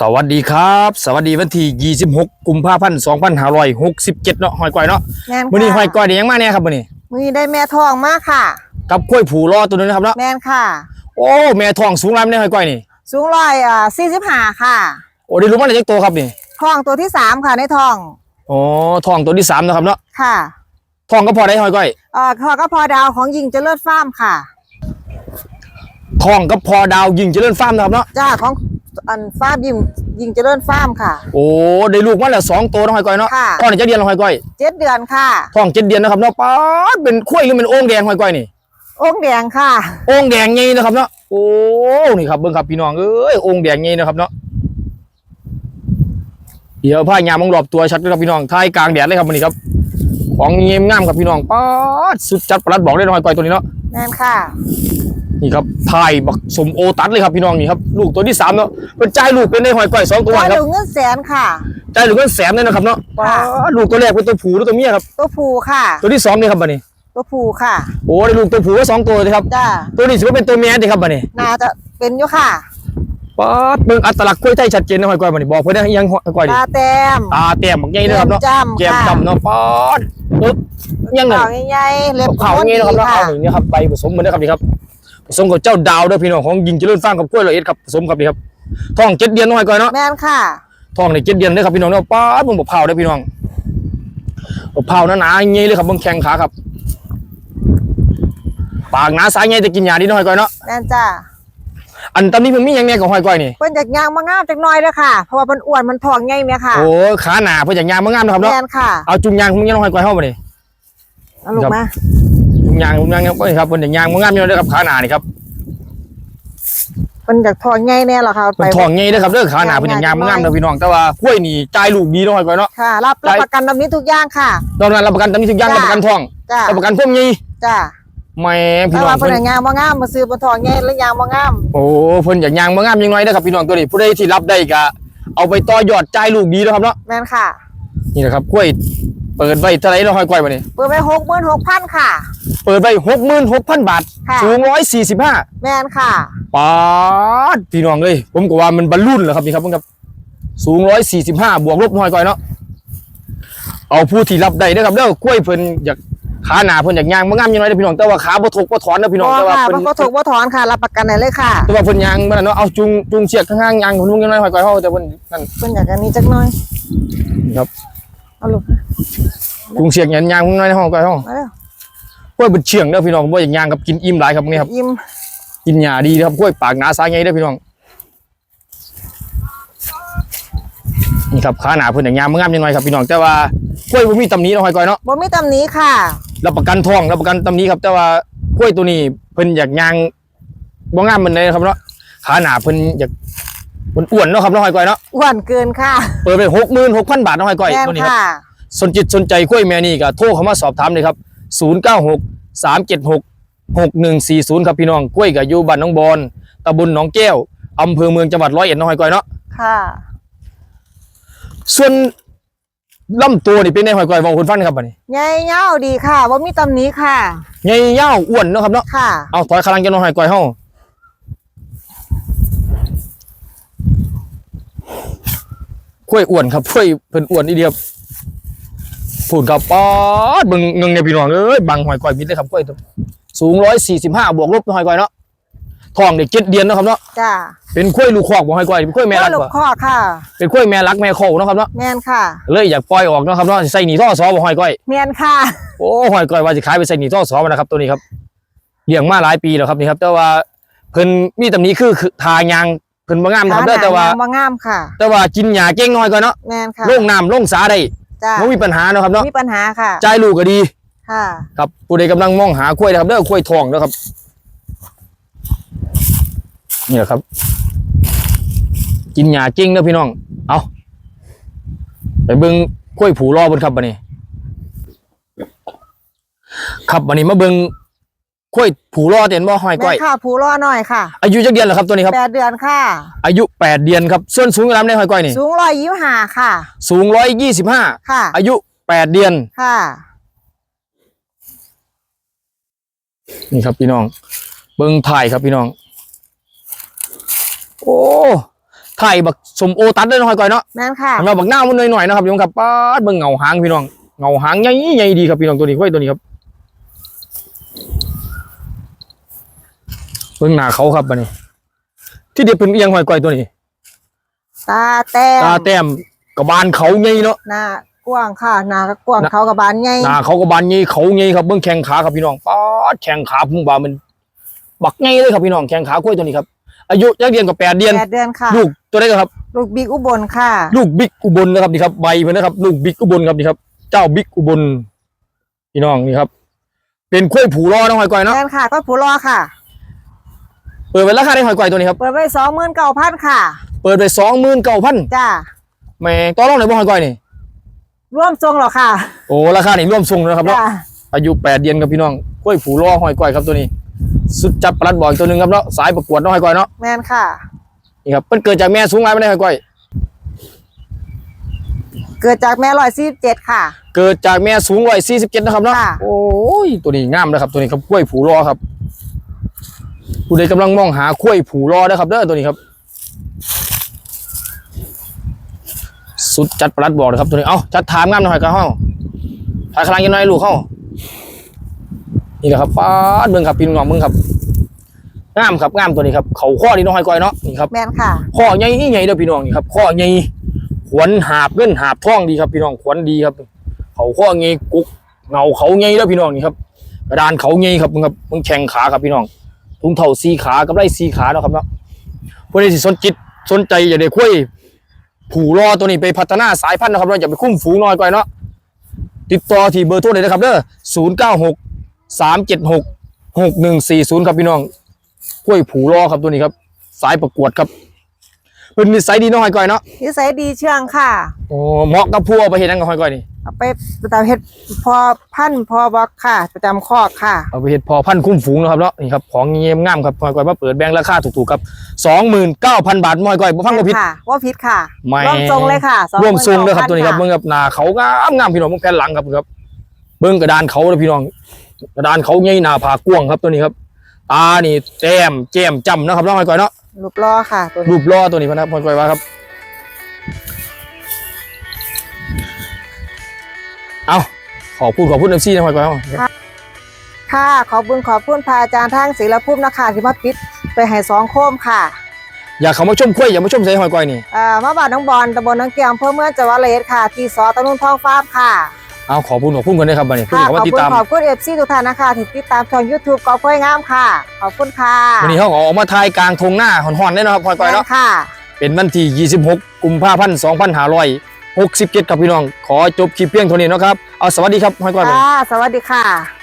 สวัสดีครับ สวัสดีวันที่ 26 กุมภาพันธ์ 2567 เนาะหอยก้อยเนาะแม่นค่ะมื้อนี้หอยก้อยได้หยังมาแน่ครับมื้อนี้มือนี้ได้แม่ทองมากค่ะ กับกล้วยผูรอตัวนึงนะครับเนาะแม่นค่ะ โอ้แม่ทองสูงลำเนี่ยหอยก้อยนี่สูงร้อยอ่าสี่สิบห้าค่ะ โอ้ได้รู้มาได้จักตัวครับนี่ทองตัวที่สามค่ะในทองอ๋อทองตัวที่สามนะครับเนาะค่ะทองก็พอได้หอยก้อยเอ่อทองก็พอดาวของยิงเจริญฟาร์มค่ะทองก็พอดาวยิงเจริญฟาร์มนะครับเนาะจ้าของ อันฟาร์มยิงยิงเจริญฟาร์มค่ะ โอ้ได้ลูกมาแล้วสองตัวเนาะหอยก้อยเนาะค่ะทองนี่จะเดือนแล้วหอยก้อยเจ็ดเดือนค่ะทองเจ็ดเดือนนะครับเนาะป๊าดเป็นข้วยหรือเป็นโอ่งแดงหอยก้อยนี่องค์แดงค่ะ โอ่งแดงไงนะครับเนาะโอ้นี่ครับเบิ่งครับพี่น้องเอ้ยโอ่งแดงไงนะครับเนาะเดี๋ยวผ้ายามองรอบตัวชัดเลยครับพี่น้องทายกลางแดดเลยครับวันนี้ครับ ของเงียมงามครับพี่น้องป๊าดสุดจัดประหลัดบอกได้หน่อยก่อยตัวนี้เนาะแม่นค่ะ นี่ครับทายบักสมโอตัดเลยครับพี่น้องนี่ครับลูกตัวที่สามเนาะเป็นใจายลูกเป็นได้หอยก่อยสองตัวว่าครับดูเงินแสนค่ะใจายลูกก็แสนเลยนะครับเนาะป๊าค่ะดลูกตัวแรกเป็นตัวผู้หรือตัวเมียครับตัวผูค่ะ ตัวที่สองนี่ครับบัดนี้ตัวผูค่ะโอ้ได้ลูกตัวผู้ไว้สองตัวเลยครับจ้าตัวนี้ถือว่าเป็นตัวเมียดีครับบัดนี้น่าจะเป็นอยู่ค่ะป๊าดเบิ่งอัตลักษณ์กล้วยไทยชัดเจนนะหอยก่อยบัดนี้บอกเพิ่นได้ยังหอยก่อยดิตาแต้ม ตาเต็มบักใหญ่เลยครับเนาะจ้ำแก้มค่ะ จำเนาะป๊าดปึ๊บยังไง ขาวใหญ่ๆเล็บขาวอย่างงี้นะครับดีเนาะเอาอย่างนี้ครับใบผสมเหมือนนะครับนี่ครับผ สมกับเจ้าดาวเด้อพี่น้องของยิงเจริญฟาร์มกับกล้วยละเอียดครับผสมครับนี่ครับท้องเจ็ดเดือนน้อยก่อนเนาะแม่นค่ะท้องในเจ็ดเดือนเด้อครับพี่น้องเนาะป๊าดมึงบอกเผาเด้อพี่น้องบอกเผาหนาๆอย่างงี้เลยครับเบิ่งแข้งขาครับ ปากหนาสายใหญ่จะกินยาดีน้อยก่อนเนาะแม่นจ้าอันตอนนี้เพิ่นมีหยังแน่กับหอยก้อยนี่เพิ่นจากยางมางามจักหน่อยเด้อค่ะ เพราะว่าเพิ่นอ้วนมันทองใหญ่แม่ค่ะโอ้ขาหนาเพิ่นอยากยางมางามนะครับเนาะแม่นค่ะเอาจุงยางมึงยังน้อยก้อยเฮาบ่นี่เอาลูกครับมาจุง ยางจุงยางเนี่ยครับเพิ่นอยากยางมางามอยู่เด้อครับขาหนานี่ครับเพิ่นจากทองใหญ่แน่หรอค่ะเพิ่นท้องใหญ่เด้อครับเด้อขาหนาเพิ่นอยากยางมางามเด้อพี่น้องแต่ว่ากล้วยนี่จ่ายลูกดีน้อยก้อยเนาะค่ะรับรับประกันแบบนี้ทุกอย่างค่ะตอนนั้นรับประกันตามนี้ทุกอย่างจ้ะรับประกันท้องจ้ารับประกันพวกนี้จ้าแหม่พี่แต่น้อว่างเพิ่เพิ่นนให้ยางบ่งามมาซื้อเพิ่นทองใหญ่แล้วยางบ่งามโอ้เพิ่นอยากยางมางามยังไงเด้อครับพี่น้องตัวนี้ผู้ใดที่รับได้ก็เอาไปต่อยอดจ่ายลูกดีนะครับเนาะแม่นค่ะ นี่นะครับกล้วย เปิดไว้เท่าไหร่เราะห้อยกล้วยมานี่เปิดไป66,000ค่ะ เปิดไว้66,000บาท ค่ะ สูง145แม่นค่ะปาดพี่น้องเอ้ยผมก็ว่ามันบรรลุนแล้วครับนี่ครับเพิ่นครับ สูง145บวกลบน้อยกว่าเนาะเอาผู้ที่รับได้เด้อครับเด้อกล้วยเพิ่นอยากขาหนาเพิ่นอยากยางมางามยังไงเด้อพี่น้องแต่ว่าขาบ่ทกบ่ถอนเด้อพี่น้องบ่แต่ว่าค่ะเพิ่น บ่ถูกบ่ถอนค่ะ รับประกันได้เลยค่ะแต่ว่าเพิ่นยางมันนะเนาะเอาจุงจุงเชือกข้างๆยางคนนู้นยังไงหอยก้อยเฮาแต่เพิ่นนั่นเพิ่นอยากอันนี้จักหน่อยครับเอาลูก จุงเชือกยันยางข้างในห้องก้อยเฮามาเร็วกล้วยเป็นเชื่องเด้อพี่น้องบ่อย่างยางกับกินอิ่มหลายครับนี่ครับยิ้มกินหญ้าดีนะครับกล้วยปากหนาสายใหญ่เด้อพี่น้องนี่ครับขาหนาเพิ่นอย่างยางมันงามยังไงครับพี่น้องแต่ว่ากล้วยบ่มีตำหนิเนาะหอยก้อยเนาะบ่มีตำหนิค่ะรับประกันทองรับประกันตำหนิครับแต่ว่ากล้วยตัวนี้เพิ่นอยากยางบ่งามมันเลยครับเนาะขาหนาเพิ่นอยากเพิ่นอ้วนเนาะครับเนาะหอยก้อยเนาะอ้วนเกินค่ะเปิดไป66,000บาทเนาะหอยก้อยแม่นตัวนี้ครับค่ะ สนจิตสนใจกล้วยแม่นี่ก็โทรเข้ามาสอบถามเลยครับ 096 376 6140 ครับพี่น้องกล้วยกับอยู่บ้านหน้องบอนตำบลหนองแก้วอำเภอเมืองจังหวัดร้อยเอ็ดน้องหอยก้อยเนาะค่ะ ส่วนลำตัวนี่เป็นในหอยก้อยบอกคุณฟังหนะครับบัดนี้ใหญ่ยาวดีค่ะบ่มีตำหนิค่ะ ใหญ่ยาวอ้วนเนาะครับเนาะค่ะ เอาถอยคลังจะน้องหอยก้อยเฮากล้วยอ้วนครับกล้วยเพิ่นอ้วนอีเดียบ พูดครับป๊อดเบิ่งเงิงเนี่ยพี่น้องเอ้ยบังหอยก้อยมิดเลยครับกล้วยตัวสูง145บวกลบหอยก้อยเนาะท้องเด็กเจ็ดเดือนเนาะครับเนาะจ้าเป็นกล้วยลูกคอกบ่หอยก้อยเป็นกล้วยแม่รักลูกบ่คอค่ะ เป็นกล้วยแม่รักแม่โคเนาะครับเนาะแม่นค่ะ เลยอยากปล่อยออกเนาะครับเนาะใส่หนีท่อซอบ่หอยก้อยแม่นค่ะโอ้หอยก้อยว่าจะขายไปใส่หนีท่อซอมานะครับตัวนี้ครับเลี้ยงมาหลายปีแล้วครับนี่ครับแต่ว่าเพิ่นมีตำหนี้คือคือทายางเพิ่นบ่งามนะครับเด้อแต่ว่าหน้บ่งามค่ะ แต่ว่ากินหญ้าเก่งน้อยก่อนเนาะแม่นค่ะลงน้ำลงสาได้ จ้าบ่มีปัญหาเนาะครับเนาะมีปัญหาค่ะจ่ายลูกก็ดี ค่ะ ครับผู้ใดกำลังมองหากล้วยนะครับเด้อกล้วยทองนะครับนี่แหละครับ กินหญ้าเก่งเด้อพี่น้อง เอาไปเบิ่งกล้วยผูรอเบนครับบัดนี้ ครับบัดนี้มาเบิ่ง กล้วยผูรอเต็นบ่ห้อยก้แม่อยนค่ะผูรอหน่อยค่ะ อายุจักเดือนแล้วครับตัวนี้ครับแปดเดือนค่ะ อายุแปดเดือนครับส่วนสูงลำได้ห้อยก้อยนี่สูงร้อยยี่ห้าค่ะ สูงร้อยยี่สิบห้าค่ะ อายุแปดเดือนค่ะ นี่ครับพี่น้อง เบิ่งถ่ายครับพี่น้อง โอ้ถ่ายบักสมโอตัดได้น้อยก่อยเนาะแม่นค่ะสำหรับบักหน้ามันหน่อยๆนะครับพี่น้องครับป๊าดเบิ่งเงาหางพี่น้องเงาหางใหญ่ใหญ่ดีครับพี่น้องตัวนี้ไว้ตัวนี้ครับ เบิ่งหน้าเขาครับบัดนี้ ที่เด็ดเป็นเอียงหอยก่อยตัวนี้ ตาแต้มตาแต้มกระบาลเขาใหญ่เนาะหน้ากว้างค่ะหน้าก็กว้างเขากับบานใหญ่หน้าเขากระบาลใหญ่เขาใหญ่ครับเบิ่งแข้งขาครับพี่น้องป๊าดแข้งขาพุ่งบามัน บักใหญ่เลยครับพี่น้องแข้งขากล้วยตัวนี้ครับ อายุยักเดือนกับแปดเดือนแปดเดือนค่ะลูกตัวได้ครับ ลูกบิ๊กอุบลค่ะ ลูกบิ๊กอุบลนะครับนี่ครับใบเพิ่นนะครับ ลูกบิ๊กอุบลครับนี่ครับ เจ้าบิ๊กอุบลพี่น้องนี่ครับ เป็นกล้วยผูรอน้องหอยก้อยเนาะแม่นค่ะก็ผู้รอค่ะ เปิดไปราคาได้หอยก้อยตัวนี้ครับเปิดไว้สองหมื่นเก้าพันค่ะ เปิดไปสองหมื่นเก้าพันจ้าแหม่ต่อรองไหนบ่หอยก้อยนี่ร่วมทรงเหรอค่ะโอ้ราคานี่ร่วมทรงนะครับเนาะจ้าอายุแปดเดือนครับพี่น้องกล้วยผูรอหอยก้อยครับตัวนี้ สุดจัดประหลัดบอกอีกตัวหนึงครับเนาะสายประกวดน้องหอยก้อยเนาะแม่นค่ะ นี่ครับเพิ่นเกิดจากแม่สูงหลายไม่ได้หอยก้อยเกิดจากแม่ร้อยสี่เจ็ดค่ะ เกิดจากแม่สูงร้อยสี่สิบเจ็ดนะครับเนาะค่ะ โอ้ยตัวนี้งามนะครับตัวนี้ครับกล้วยผูรอครับ ผู้ใดกำลังมองหากล้วยผูรอนะครับเด้อตัวนี้ครับ สุดจัดประหลัดบอกเลยครับตัวนี้เอ้าจัดถามงามหน่อยกับเฮาถ่ายคลังยังไงลูกเฮานี่แหละครับป้าดเบิ่งครับพี่น้องเบิ่งครับงามครับงามตัวนี้ครับเขาข้อนี่น้องหอยก้อยเนาะนี่ครับแม่นค่ะข้อใหญ่ใหญ่เด้อพี่น้องนี่ครับข้อใหญ่ขวนหาบเงินหาบทองดีครับพี่น้องขวนดีครับ เขาข้อใหญ่กุกเงาเขาใหญ่เด้อพี่น้องนี่ครับกระดานเขาใหญ่ครับมึงครับมึงแข่งขาครับพี่น้อง ถุงเท่าสีขากับไรสีขาเนาะครับเนาะผู้ใดสิสนจิตสนใจอย่าได้คุยผูรอตัวนี้ไปพัฒนาสายพันธุ์นะครับเราอย่าไปคุ้มฝูงน้อยก่อยเนาะติดต่อที่เบอร์โทรเลยนะครับเด้อศูนย์เก้าหกสามเจ็ดหกหกหนึ่งสี่ศูนย์ครับพี่น้องกล้วยผูรอครับตัวนี้ครับ สายประกวดครับเป็นนิสัยดีเน้องหอยก้อยเนาะนิสัยดีเชื่องค่ะโอ้เหมาะกับผู้เอาไปเห็นนั่งกับหอยก้อยนี่ เอาไปประจำเฮ็ดพอพันธุ์พอบอกค่ะ ประจำคอกค่ะ เอาไปเห็ดพอพันธุ์คุ้มฝูงนะครับเนาะนี่ครับของเงียบงามครับหอยก้อยมาเปิดแบงค์ราคาถูกๆครับสองหมื่นเก้าพันบาทหอยก้อยบ่ฟังบ่ผิด ค่ะว่าพิษค่ะไม่ ร่วมทรงเลยค่ะร่วมทรงเลยครับ29,000ตัวนี้ครับเบิ่งครับหน้าเขางามงามพี่น้องเบิ่งแผ่นหลังครับครับ เบิ่งกระดานเขาเลยพี่น้อง กระดานเขาใหญ่หน้าผากว้างครับตัวนี้ครับตานี่แต้มแจ่มจำนะครับน้องหอยก้อยเนาะ รูปล้อค่ะตัวรูนี้ปล่อตัวนี้พะนะครับหอยก้อยว่าครับ เอาขอพูดขอพูดเอฟซีนะหอยก้อยเอาค่ะ ขอบคุณขอบคุณพระอาจารย์ทางศิลปุมนะคะที่มาปิดไปให้สองโคมค่ะอยากเขามาชมกล้วยอย่ามาชมใส่หอยก้อยนี่เอ่อมาบาดน้องบอลตำบลน้องเกียงอำเพื่อเมืองจังหวัดระยองค่ะ ที่สอตะนุนทองฟ้าร์มค่ะเอาขอพูดขอพูดกันด้วยครับบัดนี้เพื่อค่ะเขาขมาอบติดคุณตามขอบคุณเอฟซีทุกท่านนะคะที่ติดตามช่อง YouTube กอบกล้วยงามค่ะ ขอบคุณค่ะวันนี้เขาออกมาทายกลางทงหน้าหอนๆได้นะครับหอยก้อยเนาะแม่นค่ะ เป็นวันที่ 26 กุมภาพันธ์ 67ครับพี่น้อง ขอจบคลิปเพียงเท่านี้เนาะครับ เอาสวัสดีครับห้อยก้อยสวัสดีค่ะ